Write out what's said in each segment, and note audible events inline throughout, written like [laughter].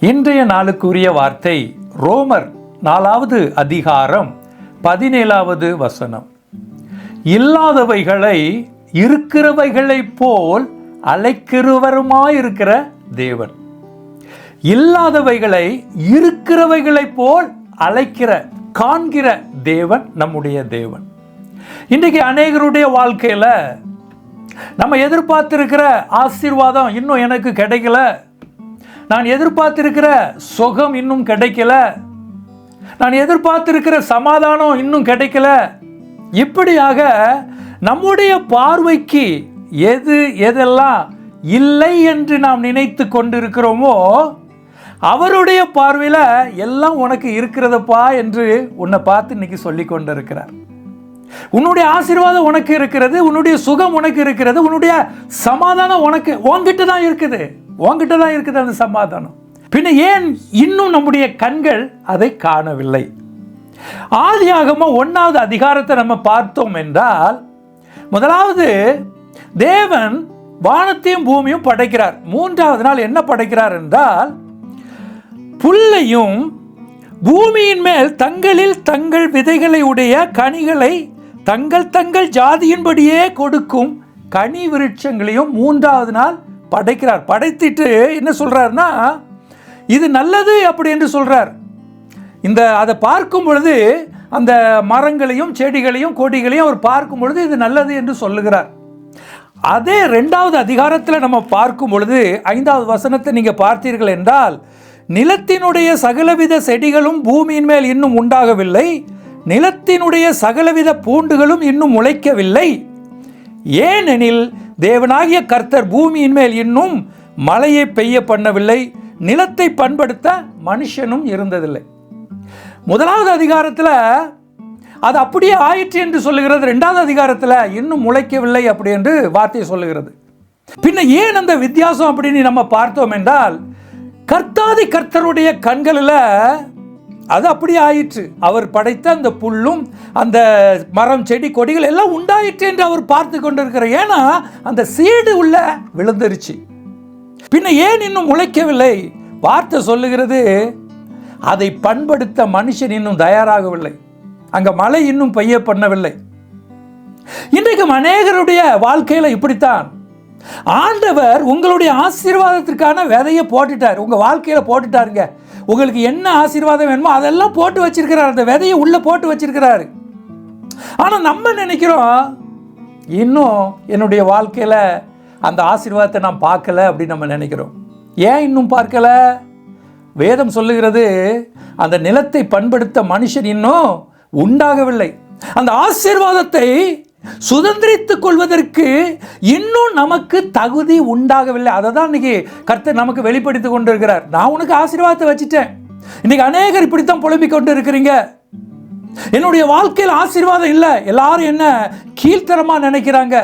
இன்றைய நாளுக்குரிய வார்த்தை ரோமர் நாலாவது அதிகாரம் பதினேழாவது வசனம். இல்லாதவைகளை இருக்கிறவைகளைப் போல் அழைக்கிறவருமாயிருக்கிற தேவன். இல்லாதவைகளை இருக்கிறவைகளைப் போல் அழைக்கிற காண்கிற தேவன் நம்முடைய தேவன். இன்றைக்கு அநேகருடைய வாழ்க்கையில் நம்ம எதிர்பார்த்திருக்கிற ஆசீர்வாதம் இன்னும் எனக்கு கிடைக்கல நான் எதிர்பார்த்திருக்கிற சுகம் இன்னும் கிடைக்கல. நான் எதிர்பார்த்திருக்கிற சமாதானம் இன்னும் கிடைக்கல. இப்படியாக நம்முடைய பார்வைக்கு எது எதெல்லாம் இல்லை என்று நாம் நினைத்து கொண்டிருக்கிறோமோ அவருடைய பார்வையில் எல்லாம் உனக்கு இருக்கிறதப்பா என்று உன்னை பார்த்து இன்னைக்கு சொல்லி கொண்டிருக்கிறார். உன்னுடைய ஆசீர்வாதம் உனக்கு இருக்கிறது உன்னுடைய சுகம் உனக்கு இருக்கிறது உன்னுடைய சமாதானம் உனக்கு உன்கிட்ட தான் இருக்குது. உங்ககிட்ட தான் இருக்குது அந்த சமாதானம். பின்ன ஏன் இன்னும் நம்முடைய கண்கள் அதை காணவில்லை? ஆதியாகமாக ஒன்றாவது அதிகாரத்தை நம்ம பார்த்தோம் என்றால் முதலாவது தேவன் வானத்தையும் பூமியும் படைக்கிறார். மூன்றாவது நாள் என்ன படைக்கிறார் என்றால் புல்லையும் பூமியின் மேல் தங்களில் தங்கள் விதைகளை உடைய கனிகளை தங்கள் தங்கள் ஜாதியின்படியே கொடுக்கும் கனி விருட்சங்களையும் மூன்றாவது நாள் படைக்கிறார். படைத்திட்டு என்ன சொல்கிறாருன்னா இது நல்லது அப்படி என்று சொல்கிறார் இந்த அதை பார்க்கும் பொழுது அந்த மரங்களையும் செடிகளையும் கொடிகளையும் அவர் பார்க்கும் பொழுது இது நல்லது என்று சொல்லுகிறார். அதே ரெண்டாவது அதிகாரத்தில் நம்ம பார்க்கும் பொழுது ஐந்தாவது வசனத்தை நீங்கள் பார்த்தீர்கள் என்றால் நிலத்தினுடைய சகலவித செடிகளும் பூமியின் மேல் இன்னும் உண்டாகவில்லை நிலத்தினுடைய சகலவித பூண்டுகளும் இன்னும் முளைக்கவில்லை. ஏனெனில் தேவனாகிய கர்த்தர் பூமியின் மேல் இன்னும் மழையை பெய்ய பண்ணவில்லை நிலத்தை பண்படுத்த மனுஷனும் இருந்ததில்லை. முதலாவது அதிகாரத்தில் அது அப்படியே ஆயிற்று என்று சொல்லுகிறது. ரெண்டாவது அதிகாரத்தில் இன்னும் முளைக்கவில்லை அப்படி என்று வார்த்தை சொல்லுகிறது. பின்ன ஏன் அந்த வித்தியாசம் அப்படின்னு நம்ம பார்த்தோம் என்றால் கர்த்தாதி கர்த்தருடைய கண்களில் அது அப்படியே ஆயிற்று. அவர் படைத்த அந்த புல்லும் அந்த மரம் செடி கொடிகள் எல்லாம் உண்டாயிற்று என்று அவர் பார்த்து கொண்டிருக்கிறார். ஏன்னா அந்த சீடு உள்ள விழுந்துருச்சு. பின்ன ஏன் இன்னும் முளைக்கவில்லை? வார்த்தை சொல்லுகிறது அதை பண்படுத்த மனுஷன் இன்னும் தயாராகவில்லை. அங்க மழை இன்னும் பெய்ய பண்ணவில்லை. இன்றைக்கு அநேகருடைய வாழ்க்கையில் இப்படித்தான். ஆண்டவர் உங்களுடைய ஆசீர்வாதத்திற்கான விதையை போட்டுட்டார். உங்க வாழ்க்கையில போட்டுட்டாருங்க. உங்களுக்கு என்ன ஆசீர்வாதம் வேணுமோ அதெல்லாம் போட்டு வச்சிருக்கிறார். அந்த விதையை உள்ள போட்டு வச்சிருக்கிறாரு. ஆனால் நம்ம நினைக்கிறோம் இன்னும் என்னுடைய வாழ்க்கையில் அந்த ஆசீர்வாதத்தை நான் பார்க்கல அப்படின்னு நம்ம நினைக்கிறோம். ஏன் இன்னும் பார்க்கல? வேதம் சொல்லுகிறது அந்த நிலத்தை பண்படுத்த மனுஷன் இன்னும் உண்டாகவில்லை. அந்த ஆசீர்வாதத்தை சுதந்திரித்துக் கொள்வதற்கு இன்னும் நமக்கு தகுதி உண்டாகவில்லை. அதை தான் இன்னைக்கு கர்த்தர் நமக்கு வெளிப்படுத்தி கொண்டிருக்கிறார். நான் உனக்கு ஆசீர்வாதத்தை வச்சுட்டேன். இன்னைக்கு அநேகர் இப்படித்தான் புலம்பிக் கொண்டு இருக்கிறீங்க என்னுடைய வாழ்க்கையில் ஆசீர்வாதம் இல்லை. எல்லாரும் என்ன கீழ்த்தரமா நினைக்கிறாங்க.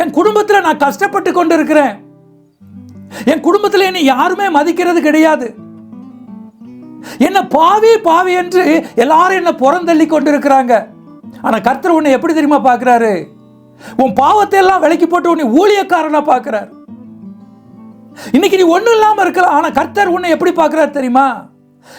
என் குடும்பத்தில் நான் கஷ்டப்பட்டு கொண்டு இருக்கிறேன் என் குடும்பத்தில் என்னை யாருமே மதிக்கிறது கிடையாது. என்ன பாவி பாவி என்று எல்லாரும் என்ன புறந்தள்ளி கொண்டு ஆனால் கர்த்தர் உன்னை எப்படி தெரியுமா பார்க்குறாரு? உன் பாவத்தை எல்லாம் விலைக்கு போட்டு உன்னை ஊழியக்காரனாக பார்க்குறாரு. இன்னைக்கு நீ ஒன்றும் இல்லாமல் இருக்கலாம் ஆனால் கர்த்தர் உன்னை எப்படி பார்க்குறாரு தெரியுமா?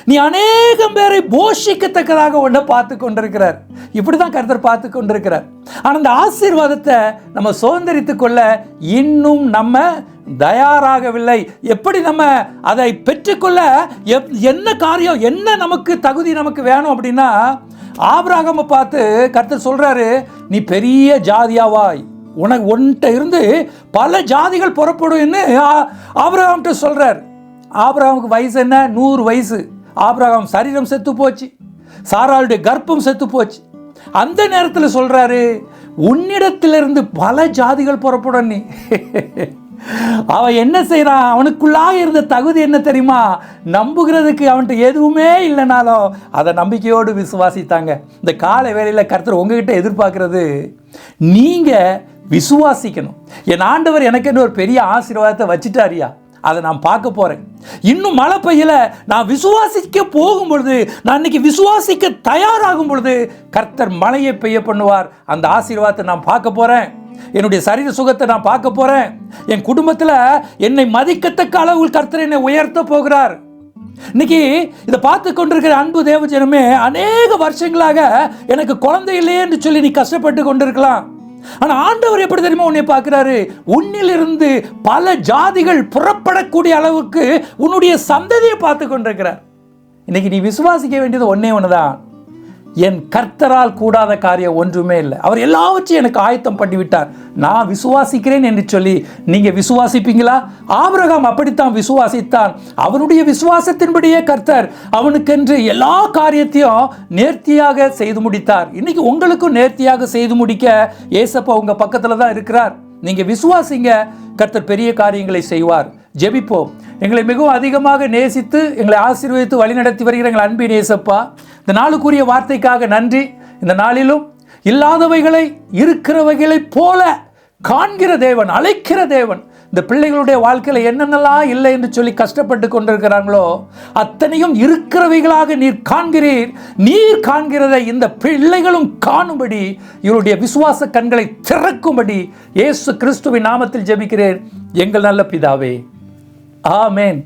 நீ அநேகம் பேரை போஷிக்கத்தக்கதாக உன்னை பார்த்து கொண்டிருக்கிறார். இப்படிதான் கர்த்தர் பார்த்து கொண்டிருக்கிறார். ஆனால் அந்த ஆசீர்வாதத்தை நம்ம சுதந்திரித்துக் கொள்ள இன்னும் நம்ம தயாராகவில்லை. எப்படி நம்ம அதை பெற்றுக்கொள்ள எப்- என்ன காரியம் என்ன நமக்கு தகுதி நமக்கு வேணும் அப்படின்னா ஆபிரகாமை பார்த்து கர்த்தர் சொல்கிறாரு நீ பெரிய ஜாதியாவாய். உனக்கு ஒன்ட்ட இருந்து பல ஜாதிகள் புறப்படும்னு ஆ- ஆபிரகாம்கிட்ட சொல்கிறார் ஆபிரகாமுக்கு வயசு என்ன? நூறு வயசு. ஆபிரகாம் சரீரம் செத்து போச்சு. சாராளுடைய கர்ப்பம் செத்து போச்சு. அந்த நேரத்தில் சொல்கிறாரு உன்னிடத்திலிருந்து பல ஜாதிகள் புறப்படும் நீ. [laughs] அவன் என்ன செய்கிறான் அவனுக்குள்ளாக இருந்த தகுதி என்ன தெரியுமா? நம்புகிறதுக்கு அவன்கிட்ட எதுவுமே இல்லைனாலும் அதை நம்பிக்கையோடு விசுவாசித்தாங்க. இந்த காலை வேலையில் கர்த்தர் உங்ககிட்ட எதிர்பார்க்கறது நீங்கள் விசுவாசிக்கணும். என் ஆண்டவர் எனக்கு என்ன ஒரு பெரிய ஆசீர்வாதத்தை வச்சுட்டாரியா அதை நான் பார்க்க போகிறேன் இன்னும் மழை பெய்யல. நான் விசுவாசிக்க போகும் பொழுது நான் இன்னைக்கு விசுவாசிக்க தயாராகும் பொழுது கர்த்தர் மழையை பெய்ய பண்ணுவார். அந்த ஆசீர்வாதத்தை நான் பார்க்க போகிறேன் என்னுடைய சரீர சுகத்தை நான் பார்க்க போகிறேன் என் குடும்பத்தில் என்னை மதிக்கத்தக்க அளவில் கர்த்தர் என்னை உயர்த்த போகிறார். இன்னைக்கு இதை பார்த்து கொண்டிருக்கிற அன்பு தேவஜனமே அநேக வருஷங்களாக எனக்கு குழந்தை இல்லையே என்று சொல்லி நீ கஷ்டப்பட்டு கொண்டிருக்கலாம். ஆனா ஆண்டவர் எப்படி தெரியுமா உன்னை பார்க்கிறாரு? உன்னிலிருந்து பல ஜாதிகள் புறப்படக்கூடிய அளவுக்கு உன்னுடைய சந்ததியை பார்த்து கொண்டிருக்கிறார். இன்னைக்கு நீ விசுவாசிக்க வேண்டியது ஒன்னே தான் என் கர்த்தரால் கூடாத காரியம் ஒன்றுமே இல்லை. அவர் எல்லாவற்றையும் எனக்கு ஆயத்தம் பண்ணிவிட்டார். நான் விசுவாசிக்கிறேன் என்று சொல்லி நீங்கள் விசுவாசிப்பீங்களா? ஆபிரகாம் அப்படித்தான் விசுவாசித்தான். அவனுடைய விசுவாசத்தின்படியே கர்த்தர் அவனுக்கென்று எல்லா காரியத்தையும் நேர்த்தியாக செய்து முடித்தார். இன்னைக்கு உங்களுக்கும் நேர்த்தியாக செய்து முடிக்க ஏசப்பா உங்கள் பக்கத்தில் தான் இருக்கிறார். நீங்கள் விசுவாசிங்க கர்த்தர் பெரிய காரியங்களை செய்வார். ஜெபிப்போம். எங்களை மிகவும் அதிகமாக நேசித்து எங்களை ஆசீர்வதித்து வழிநடத்தி வருகிற எங்கள் அன்பின் ஏசப்பா இந்த நாளுக்குரிய வார்த்தைக்காக நன்றி. இந்த நாளிலும் இல்லாதவைகளை இருக்கிறவைகளைப் போல காண்கிற தேவன் அழைக்கிற தேவன் இந்த பிள்ளைகளுடைய வாழ்க்கையில் என்னென்னலாம் இல்லை என்று சொல்லி கஷ்டப்பட்டு கொண்டிருக்கிறாங்களோ அத்தனையும் இருக்கிறவைகளாக நீர் காண்கிறீர். நீர் காண்கிறதை இந்த பிள்ளைகளும் காணும்படி இவருடைய விசுவாச கண்களை திறக்கும்படி இயேசு கிறிஸ்துவின் நாமத்தில் ஜெபிக்கிறேன். எங்கள் நல்ல பிதாவே. ஆமேன்.